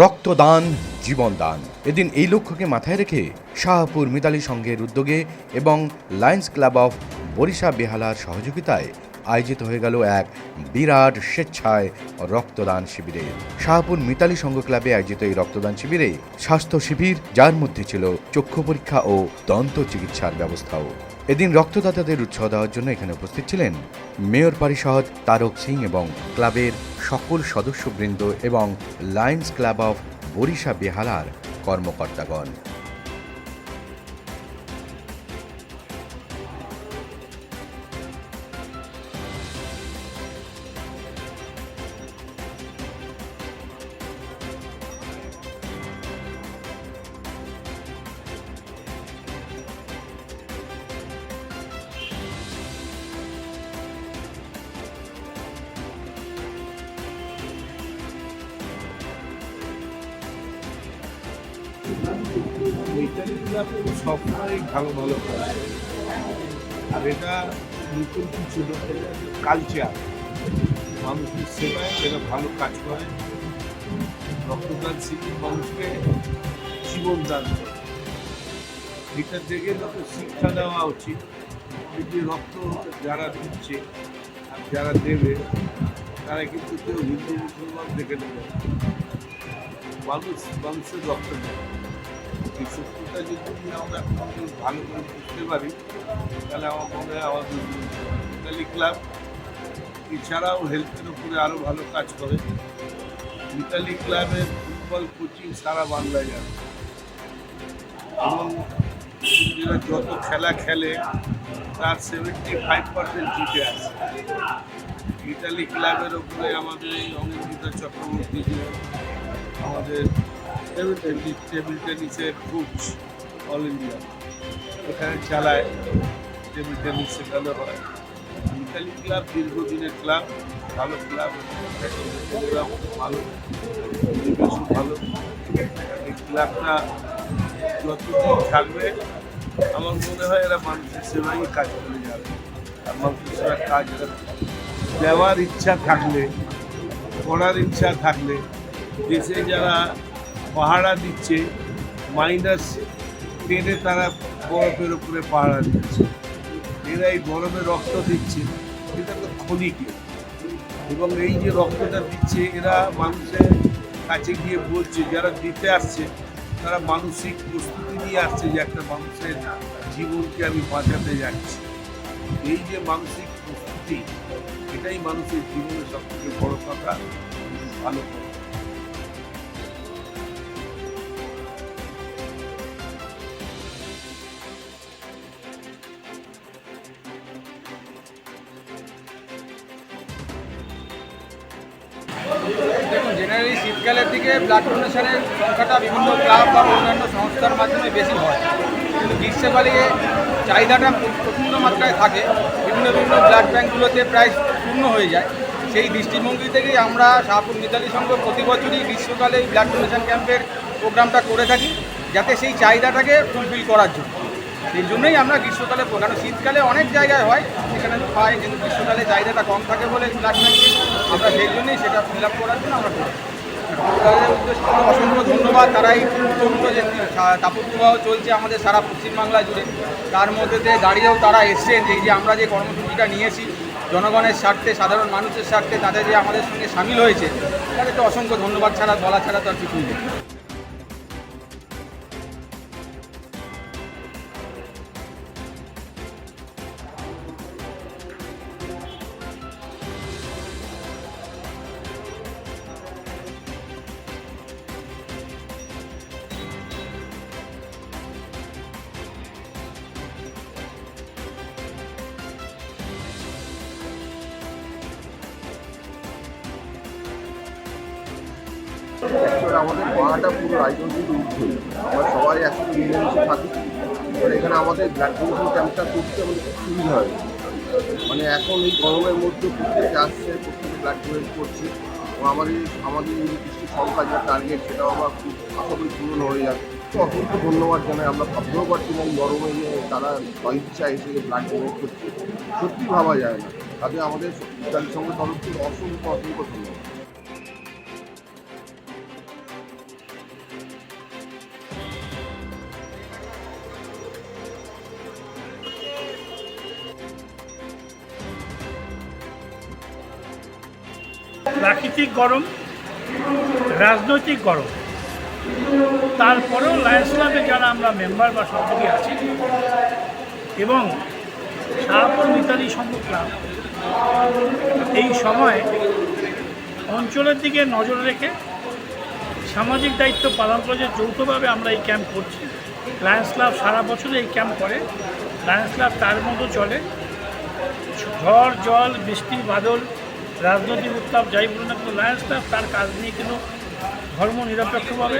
রক্তদান, জীবনদান। এদিন এই লক্ষ্যকে মাথায় রেখে শাহপুর মিতালি সংঘের উদ্যোগে এবং লায়ন্স ক্লাব অফ বরিশা বেহালার সহযোগিতায় আয়োজিত হয়ে গেল এক বিরাট স্বেচ্ছায় রক্তদান শিবিরে। শাহপুর মিতালি সংঘ ক্লাবে আয়োজিত এই রক্তদান শিবিরে স্বাস্থ্য শিবির, যার মধ্যে ছিল চক্ষু পরীক্ষা ও দন্ত চিকিৎসার ব্যবস্থাও। এদিন রক্তদাতাদের উৎসাহ দেওয়ার জন্য এখানে উপস্থিত ছিলেন মেয়র পরিষদ তারক সিং এবং ক্লাবের সকল সদস্যবৃন্দ এবং লায়ন্স ক্লাব অফ বরিশা বেহালার কর্মকর্তাগণ। মিতালি ক্লাব সবসময় ভালো ভালো করে আর এটা নতুন কিছু কালচার মানুষের সেবায় এরা ভালো কাজ করে। রক্তদান শিবির মানুষকে জীবন দান করে। এটা থেকে লোকের শিক্ষা দেওয়া উচিত যে রক্ত যারা দিচ্ছে আর যারা দেবে, তারা কিন্তু কেউ হিন্দু মুসলমান দেখে নেবে মানুষ, মানুষের রক্ত দেয়। সত্যটা যদি আমরা ভালো করে পারি তাহলে আমার আমাদের মিতালি ক্লাব এছাড়াও হেলথের উপরে আরও ভালো কাজ করে মিতালি ক্লাবের ফুটবল কোচিং সারা বাংলায় যাবে এবং যত খেলা খেলে তার সেভেন্টি ফাইভ পার্সেন্ট জিতে আসে ইতালি ক্লাবের উপরে আমাদের এই অঙ্কিতা চক্রবর্তী যে আমাদের টেবিল টেনিস টেবিল টেনিসের কোচ অল ইন্ডিয়া এখানে চালায় টেবিল টেনিস শেখানো হয়। ইতালি ক্লাব দীর্ঘদিনের ক্লাব ভালো ক্লাব ভালো। ভালো এই ক্লাবটা যতদিন থাকবে, আমার মনে হয় এরা মানুষের সেবাই কাজ করে যাবে। আর মানুষের সেবা কাজ দেওয়ার ইচ্ছা থাকলে, করার ইচ্ছা থাকলে, দেশে যারা পাহারা দিচ্ছে মাইনাস টেনে তারা বরফের উপরে পাহারা দিচ্ছে। এরা এই গরমে রক্ত দিচ্ছে, এটা তো ক্ষণিকে। এবং এই যে রক্তটা দিচ্ছে, এরা মানুষের কাছে গিয়ে বলছে, যারা দিতে আসছে, তারা মানসিক প্রস্তুতি নিয়ে আসছে যে একটা মানুষের জীবনকে আমি বাঁচাতে যাচ্ছি। এই যে মানসিক প্রস্তুতি, এটাই মানুষের জীবনে সবথেকে বড় কথা। ভালো কথা দেখুন জেনারেলি শীতকালের দিকে ব্লাড ডোনেশনের সংখ্যাটা বিভিন্ন ক্লাব বা অন্যান্য সংস্থার মাধ্যমে বেশি হয়। কিন্তু গ্রীষ্মকালে চাহিদাটা প্র- প্রচণ্ড মাত্রায় থাকে। বিভিন্ন বিভিন্ন ব্লাড ব্যাঙ্কগুলোতে প্রায় শূন্য হয়ে যায়। সেই দৃষ্টিভঙ্গি থেকেই আমরা শাহপুর মিতালি সংঘ প্রতি বছরই গ্রীষ্মকালে এই ব্লাড ডোনেশন ক্যাম্পের প্রোগ্রামটা করে থাকি, যাতে সেই চাহিদাটাকে ফুলফিল করার জন্য। সেই জন্যই আমরা গ্রীষ্মকালে কারণ শীতকালে অনেক জায়গায় হয় সেখানে পাই কিন্তু গ্রীষ্মকালে চাহিদাটা কম থাকে বলে ব্লাড ব্যাঙ্কে আমরা সেই জন্যই সেটা ফিল আপ করার জন্য আমরা অসংখ্য ধন্যবাদ। তারা এই প্রচণ্ড যে তাপপ্রবাহ চলছে আমাদের সারা পশ্চিমবাংলা জুড়ে, তার মধ্যে দিয়ে দাঁড়িয়েও তারা এসছেন। এই যে আমরা যে কর্মসূচিটা নিয়েছি, জনগণের স্বার্থে, সাধারণ মানুষের স্বার্থে, তাদের যে আমাদের সঙ্গে সামিল হয়েছে, তাদেরকে অসংখ্য ধন্যবাদ ছাড়া, বলা ছাড়া তো আর কিছুই নেই। আমাদের পাড়াটা পুরো রাজনৈতিক উঠছে আমরা সবাই একসাথে মিলেমিশে থাকি। এবার এখানে আমাদের ব্লাড ডোনেশন ক্যাম্পটা করতে আমাদের খুব সুবিধা হয়। মানে এখন এই গরমের মধ্যে প্রত্যেকে আসছে প্রত্যেকে ব্লাড ডোনেট করছে। এবং আমাদের আমাদের নির্দিষ্ট সংখ্যা যে টার্গেট সেটাও আমরা খুব আশা করি পূরণ হয়ে যাবে। তো অসংখ্য ধন্যবাদ জানাই। আমরা ভাবতেও পারছি গরমে যে তারা স্বইচ্ছা এসে ব্লাড ডোনেট করছে। সত্যি ভাবা যায় না। তাতে আমাদের সঙ্গে তরফ থেকে অসংখ্য অসংখ্য ধন্যবাদ। প্রাকৃতিক গরম, রাজনৈতিক গরম। তারপরেও লায়ন্স ক্লাবে যারা আমরা মেম্বার বা সহযোগী আছি এবং শাহপুর মিতালি সংঘ ক্লাব এই সময় অঞ্চলের দিকে নজর রেখে সামাজিক দায়িত্ব পালন করে যে যৌথভাবে আমরা এই ক্যাম্প করছি লায়ন্স ক্লাব সারা বছরই এই ক্যাম্প করে। লায়ন্স ক্লাব তার মতো চলে। ঝড়, জল, বৃষ্টি, বাদল রাজনৈতিক উত্তাপ যাই বলুন না কিন্তু লায়ন্স ক্লাব তার কাজ নিয়ে কিন্তু ধর্ম নিরপেক্ষভাবে,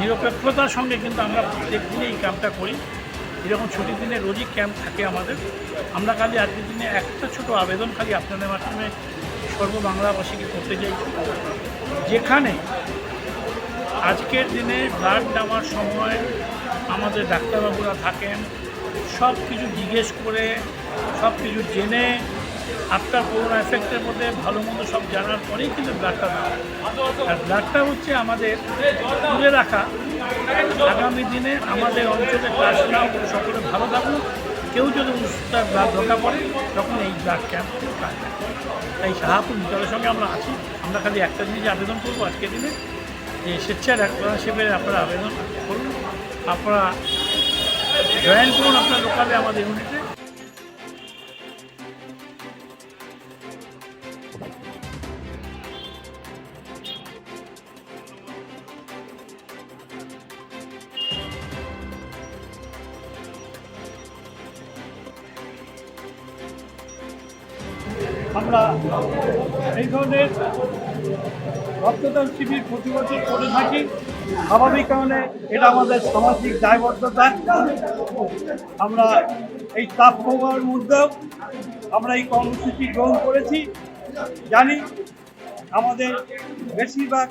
নিরপেক্ষতার সঙ্গে কিন্তু আমরা প্রত্যেক দিনে এই ক্যাম্পটা করি। এরকম ছুটির দিনে রোজই ক্যাম্প থাকে আমাদের। আমরা খালি আজকের দিনে একটা ছোট আবেদন খালি আপনাদের মাধ্যমে সর্ব বাংলাবাসীকে করতে চাই। যেখানে আজকের দিনে ব্লাড নেওয়ার সময় আমাদের ডাক্তারবাবুরা থাকেন। সব কিছু জিজ্ঞেস করে সব কিছু জেনে আফটার করোনা এফেক্টের মধ্যে ভালো মন্দ সব জানার পরেই কিন্তু ব্লাডটা দেওয়া আর ব্লাডটা হচ্ছে আমাদের তুলে রাখা। আগামী দিনে আমাদের অঞ্চলে ক্লাস নাও সকলে ভালো থাকুন কেউ যদি তার ব্লাড দরকার পড়ে, তখন এই ব্লাড ক্যাম্প কাজ তাই শাহাপুর মিতালের সঙ্গে আমরা আছি। আমরা খালি একটা জিনিস আবেদন করব আজকের দিনে, যে স্বেচ্ছায় ডাক্তার শিবিরে আপনারা আবেদন করুন। আপনারা জয়েন করুন আপনার লোকালে আমাদের ইউনিটে আমরা এই ধরনের রক্তদান শিবির প্রতি বছর করে থাকি। স্বাভাবিক কারণে এটা আমাদের সামাজিক দায়বদ্ধতা। আমরা এই তাপ প্রবাহের মধ্যেও আমরা এই কর্মসূচি গ্রহণ করেছি। জানি আমাদের বেশিরভাগ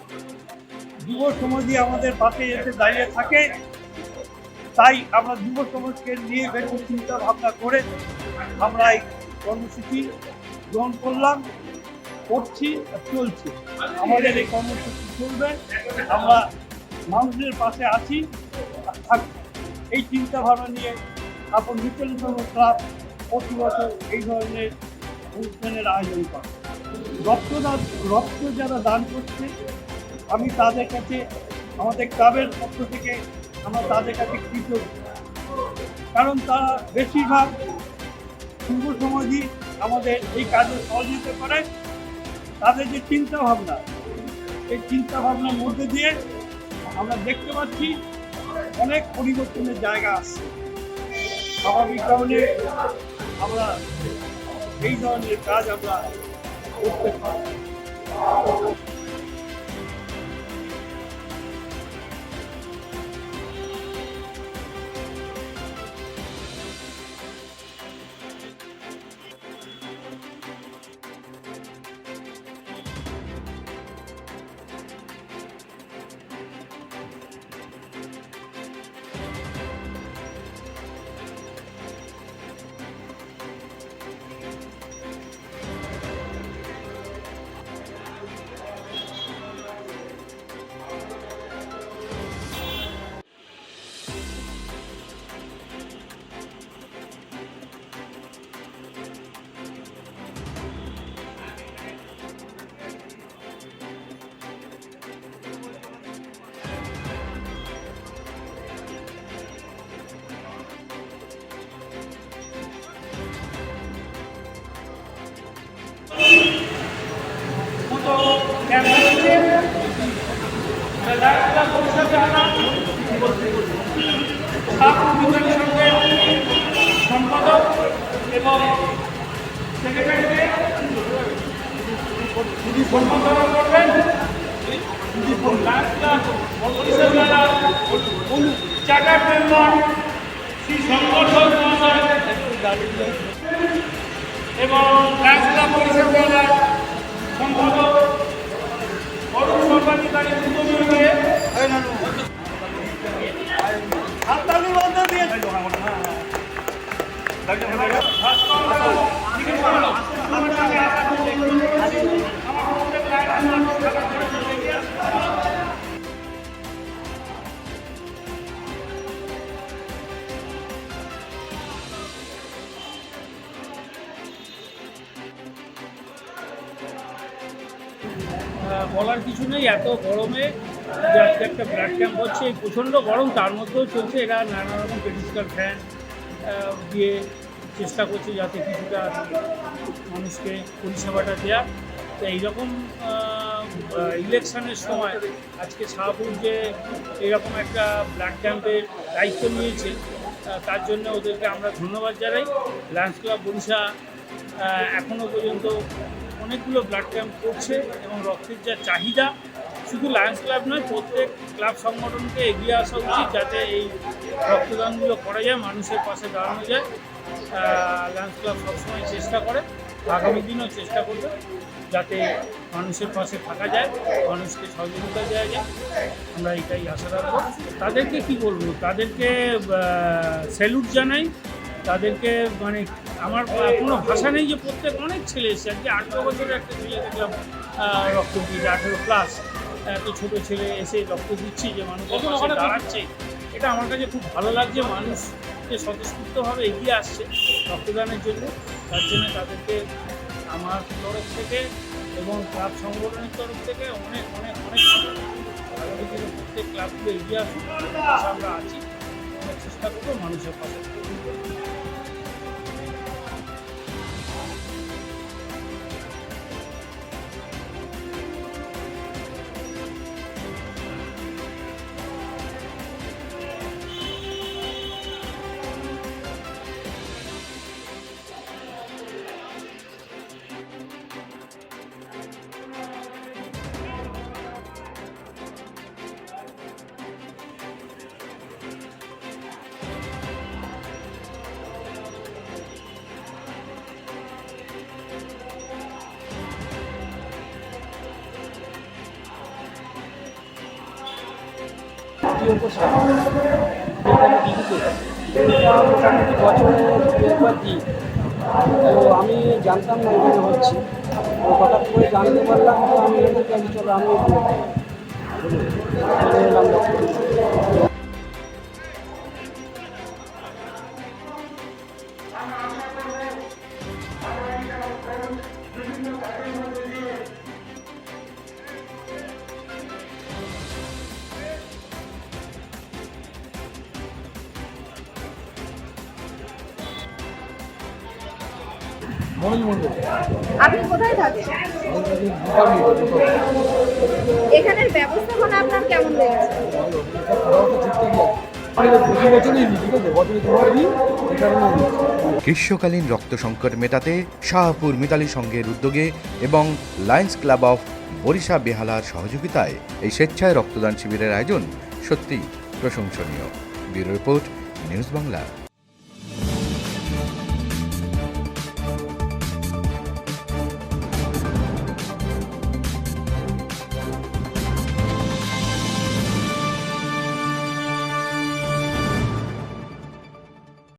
যুব সমাজই আমাদের পাশে এসে দাঁড়িয়ে থাকে। তাই আমরা যুব সমাজকে নিয়ে বেশি চিন্তা ভাবনা করে আমরা এই কর্মসূচি গ্রহণ করলাম, করছি চলছে। আমাদের এই কর্মসূচি চলবে। আমরা মানুষের পাশে আছি থাকব। এই চিন্তা ভাবনা নিয়ে আপন মিত্রতম ক্লাব প্রতি বছর এই ধরনের অনুষ্ঠানের আয়োজন করে। রক্তদান রক্ত যারা দান করছে, আমি তাদের কাছে, আমাদের ক্লাবের পক্ষ থেকে আমরা তাদের কাছে কৃতজ্ঞ। কারণ তারা বেশিরভাগ যুব সমাজই আমাদের এই কাজে সহযোগিতা করে। তাদের যে চিন্তা ভাবনা এই চিন্তা ভাবনার মধ্যে দিয়ে আমরা দেখতে পাচ্ছি অনেক পরিবর্তনের জায়গা আসছে স্বাভাবিক কারণে আমরা এই ধরনের কাজ আমরা Thank you. এবং সেক্রেটারিকে সম্পাদনা করবেন চার্টার মেম্বার শ্রী সংগঠন মহাশয় এবং রাজলা পরিষদ সম্পাদক অরুণ সর্বাধিকারী উদ্যোগীকে বলার কিছু নেই, এত গরমে যে আজকে একটা ব্লাড ক্যাম্প হচ্ছে, এই প্রচণ্ড গরম, তার মধ্যেও চলছে, এরা নানা রকম ট্রেডিশনাল ফ্যান দিয়ে চেষ্টা করছে যাতে কিছুটা মানুষকে পরিষেবাটা দেওয়া তো এইরকম ইলেকশনের সময় আজকে শাহপুর যে এরকম একটা ব্লাড ক্যাম্পের দায়িত্ব নিয়েছে তার জন্য ওদেরকে আমরা ধন্যবাদ জানাই। লায়ন্স ক্লাব বরিশা এখনও পর্যন্ত অনেকগুলো ব্লাড ক্যাম্প করছে এবং রক্তের যা চাহিদা, শুধু লায়ন্স ক্লাব নয়, প্রত্যেক ক্লাব সংগঠনকে এগিয়ে আসা উচিত যাতে এই রক্তদানগুলো করা যায়, মানুষের পাশে দাঁড়ানো যায়। লায়ন্স ক্লাব সবসময় চেষ্টা করে। আগামী দিনও চেষ্টা করবে যাতে মানুষের পাশে থাকা যায় মানুষকে সহযোগিতা দেওয়া যায়। আমরা এটাই আশা রাখব। তাদেরকে কি বলব? তাদেরকে স্যালুট জানাই। তাদেরকে মানে আমার কোনো ভাষা নেই যে প্রত্যেক অনেক ছেলে এসেছে। আজকে আঠেরো বছরের একটা ছেলে দেখলাম রক্ত দিয়েছে আঠেরো প্লাস এত ছোট ছেলে এসে রক্ত দিচ্ছি যে মানুষ দাঁড়াচ্ছে। এটা আমার কাছে খুব ভালো লাগছে। মানুষ যে স্বতঃস্ফূর্তভাবে এগিয়ে আসছে রক্তদানের জন্য। তার জন্য তাদেরকে আমার তরফ থেকে এবং ক্লাব সংগঠনের তরফ থেকে অনেক অনেক অনেক প্রত্যেক ক্লাবগুলো এগিয়ে তাদের আমরা আছি। চেষ্টা করব মানুষের পাশে। তো আমি জানতাম না এখানে হচ্ছে। হঠাৎ করে জানতে পারলাম আমি এখানে চলো আমি আপনি কোথায় থাকেন? এখানের ব্যবস্থাপনা আপনার কেমন লেগেছে? গ্রীষ্মকালীন রক্ত সংকট মেটাতে শাহপুর মিতালি সংঘের উদ্যোগে এবং লায়ন্স ক্লাব অফ বরিশা বেহালার সহযোগিতায় এই স্বেচ্ছায় রক্তদান শিবিরের আয়োজন সত্যি প্রশংসনীয়। Bureau report news Bangla.